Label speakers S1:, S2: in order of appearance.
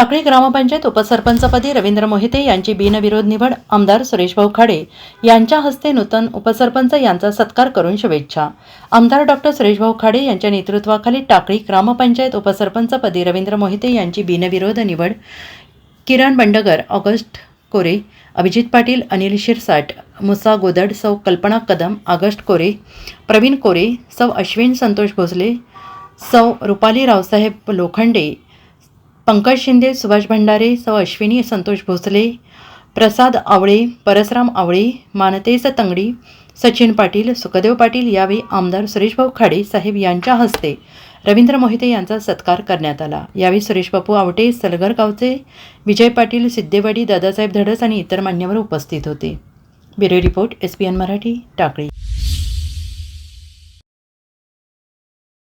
S1: टाकळी ग्रामपंचायत उपसरपंचपदी रवींद्र मोहिते यांची बिनविरोध निवड आमदार सुरेशभाऊ खाडे यांच्या हस्ते नूतन उपसरपंच यांचा सत्कार करून शुभेच्छा. आमदार डॉक्टर सुरेशभाऊ खाडे यांच्या नेतृत्वाखाली टाकळी ग्रामपंचायत उपसरपंचपदी रवींद्र मोहिते यांची बिनविरोध निवड. किरण बंडगर ऑगस्ट कोरे अभिजित पाटील अनिल शिरसाट मुसा गोदड सौ कल्पना कदम ऑगस्ट कोरे प्रवीण कोरे सौ अश्विन संतोष भोसले सौ रुपाली रावसाहेब लोखंडे पंकज शिंदे सुभाष भंडारे सौ अश्विनी संतोष भोसले प्रसाद आवळे परसराम आवळे मानतेस तंगडी सचिन पाटील सुखदेव पाटील यावेळी आमदार सुरेशभाऊ खाडे साहेब यांच्या हस्ते रवींद्र मोहिते यांचा सत्कार करण्यात आला. यावेळी सुरेशबापू आवटे सलगर गावचे विजय पाटील सिद्धेवाडी दादासाहेब धडस आणि इतर मान्यवर उपस्थित होते. Bureau report S P N Marathi Takali.